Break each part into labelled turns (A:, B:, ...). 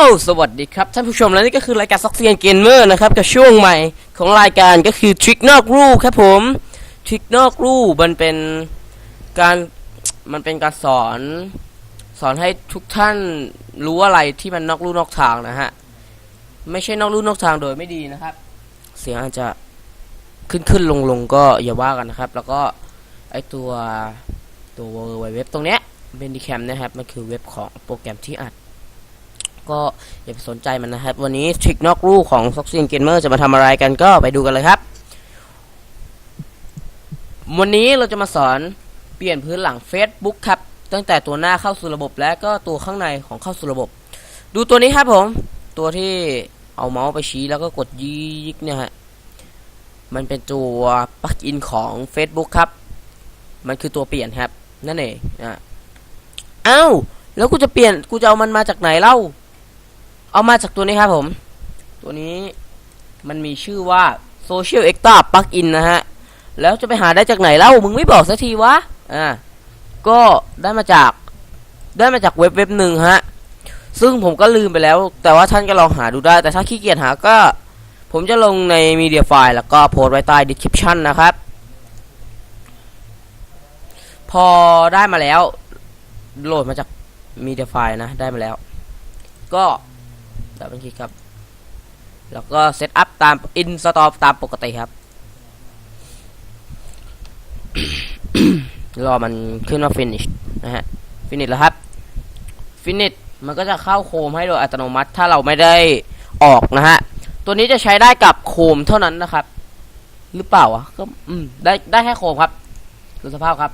A: โอ้สวัสดีครับ ท่านผู้ชมและนี่ก็คือรายการซ็อกเซียนเกมเมอร์นะครับ กับช่วงใหม่ของรายการก็คือทริกนอกรูครับผมทริกนอกรูมันเป็นการมันเป็นการสอน สอนให้ทุกท่านรู้อะไรที่มันนอกรูนอกทางนะฮะ ไม่ใช่นอกรูนอกทางโดยไม่ดีนะครับ เสียงอาจจะขึ้นขึ้นลงลงก็อย่าว่ากันนะครับ แล้วก็ไอตัวตัวเว็บตรงเนี้ยเบนดิแคมนะครับมันคือเว็บของโปรแกรมที่อัด ก็อย่าไปสนใจมันนะครับ วันนี้ทริกนอกรูของ f o x y Gamer จะมาทำอะไรกันก็ไปดูกันเลยครับ วันนี้เราจะมาสอนเปลี่ยนพื้นหลัง Facebook ครับ ตั้งแต่ตัวหน้าเข้าสู่ระบบและก็ตัวข้างในของเข้าสู่ระบบ ดูตัวนี้ครับผม ตัวที่เอาเมาส์ไปชี้แล้วก็กดยิกเนี่ยฮะมันเป็นตัวปลั๊กอินของ Facebook ครับ มันคือตัวเปลี่ยนครับ นั่นเองนะอ้าวแล้วกูจะเปลี่ยนกูจะเอามันมาจากไหนเล่า เอามาจากตัวนี้ครับผม ตัวนี้มันมีชื่อว่า Social Extra Plugin นะฮะ แล้วจะไปหาได้จากไหนเล่า มึงไม่บอกสักทีวะ อ่า ก็ได้มาจาก ได้มาจากเว็บเว็บหนึ่งฮะ ซึ่งผมก็ลืมไปแล้ว แต่ว่าท่านก็ลองหาดูได้ แต่ถ้าขี้เกียจหาก็ ผมจะลงในมีเดียไฟล์แล้วก็โพสไว้ใต้ description นะครับ พอได้มาแล้ว โหลดมาจากมีเดียไฟล์นะ ได้มาแล้ว ก็ ดับเบิลคลิกครับ แล้วก็เซตอัพตามอินสตอลตามปกติครับ รอมันขึ้นว่า finish นะฮะ finish แล้วครับ finish มันก็จะเข้าโคมให้โดยอัตโนมัติถ้าเราไม่ได้ออกนะฮะ ตัวนี้จะใช้ได้กับโคมเท่านั้นนะครับ หรือเปล่าวะก็อืมได้ได้แค่โคมครับดูสภาพครับ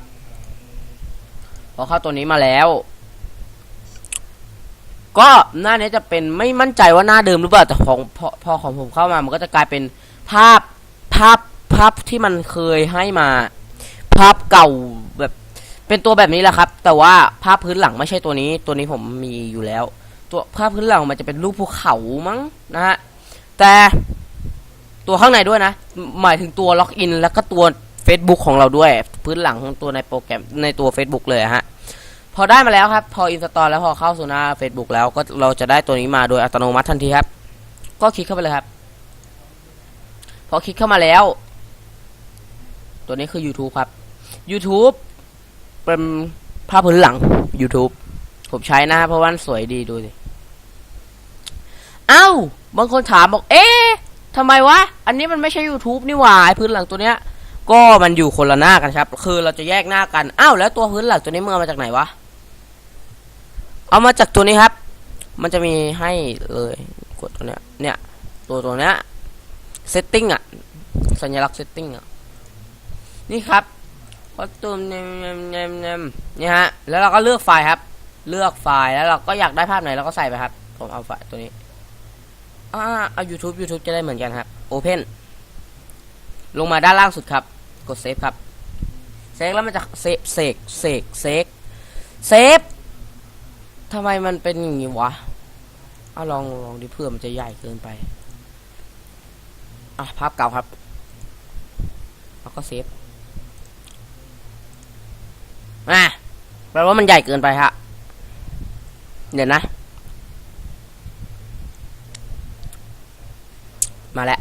A: พอเข้าตัวนี้มาแล้ว ก็หน้านี้จะเป็นไม่มั่นใจว่าหน้าเดิมหรือเปล่าแต่ของพอพอของผมเข้ามามันก็จะกลายเป็นภาพภาพภาพที่มันเคยให้มา ภาพเก่าแบบ เป็นตัวแบบนี้แหละครับ แต่ว่าภาพพื้นหลังไม่ใช่ตัวนี้ ตัวนี้ผมมีอยู่แล้ว ตัวภาพพื้นหลังมันจะเป็นรูปภูเขามั้งนะฮะแต่ตัวข้างในด้วยนะ หมายถึงตัวล็อกอินแล้วก็ตัว Facebook ของเราด้วย พื้นหลังของตัวในโปรแกรมในตัว Facebook เลยอะฮะ พอได้มาแล้วครับ พออินสตอลแล้วพอเข้าสู่หน้า Facebook แล้วก็เราจะได้ตัวนี้มาโดยอัตโนมัติทันทีครับ ก็คลิกเข้าไปเลยครับ พอคลิกเข้ามาแล้ว ตัวนี้คือ YouTube ครับ YouTube เป็นภาพพื้นหลัง YouTube ผมใช้นะเพราะว่ามันสวยดีดูสิเอ้า บางคนถามบอก เอ๊ะทำไมวะ อันนี้มันไม่ใช่ YouTube นี่หว่าไอพื้นหลังตัวเนี้ย ก็มันอยู่คนละหน้ากันครับ คือเราจะแยกหน้ากัน อ้าว แล้วตัวพื้นหลังตัวนี้มึงเอมาจากไหนวะ เอามาจากตัวนี้ครับ มันจะมีให้เลยกดตัวเนี้ยเนี่ยตัวตัวเนี้ย setting อะสัญลักษณ์ setting อะนี่ครับคอสตูมเนมเนมเนมเนมนี่ฮะแล้วเราก็เลือกไฟล์ครับ เลือกไฟล์แล้วเราก็อยากได้ภาพไหนเราก็ใส่ไปครับผมเอาไฟล์ตัวนี้อ่าเอา YouTube YouTube จะได้เหมือนกันครับ Open ลงมาด้านล่างสุดครับ กดเซฟครับเซฟแล้วมันจะเซฟเซกเซกเซกเซฟ ทำไมมันเป็นอย่างนี้วะ เอาลองลองดิเพื่อมันจะใหญ่เกินไป อะภาพเก่าครับ แล้วก็เซฟอะแปลว่ามันใหญ่เกินไปฮะ เดี๋ยวนะ มาแล้ว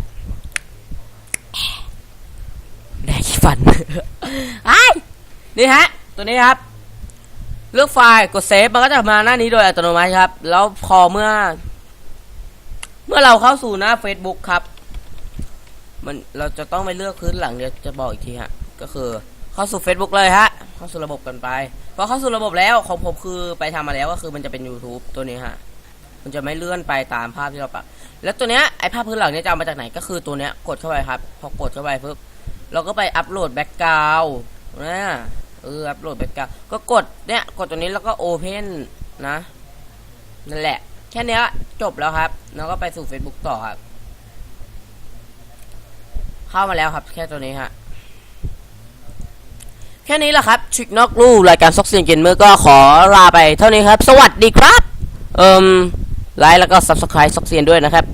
A: แดกขี้ฟันไอ้นี่ฮะ ตัวนี้ครับ เลือกไฟล์กดเซฟมันก็จะมาหน้านี้โดยอัตโนมัติครับ แล้วพอเมื่อ เมื่อเราเข้าสู่หน้า Facebook ครับ มันเราจะต้องไปเลือกพื้นหลังเดี๋ยวจะบอกอีกทีฮะก็คือเข้าสู่ Facebook เลยฮะ เข้าสู่ระบบกันไปพอเข้าสู่ระบบแล้วของผมคือไปทำมาแล้วก็คือมันจะเป็น YouTube ตัวนี้ฮะมันจะไม่เลื่อนไปตามภาพที่เราปัก แล้วตัวเนี้ยไอภาพพื้นหลังเนี้ยจะเอามาจากไหนก็คือตัวเนี้ยกดเข้าไปครับ พอกดเข้าไปปุ๊บเราก็ไปอัปโหลดแบ็กกราวด์นะ เอออัปโหลดแบ็กกราวก็กดเนี้ยกดตัวนี้แล้วก็โอเพนนะนั่นแหละ แค่นี้จบแล้วครับ แล้วก็ไปสู่ Facebook ต่อครับ เข้ามาแล้วครับ แค่ตัวนี้ฮะแค่นี้แหละครับทริกนอกลู่รายการซอกเซียนเกนเมอร์ก็ขอลาไปเท่านี้ครับ สวัสดีครับ เอิมไลค์แล้วก็ Subscribe ซอกเซียนด้วยนะครับ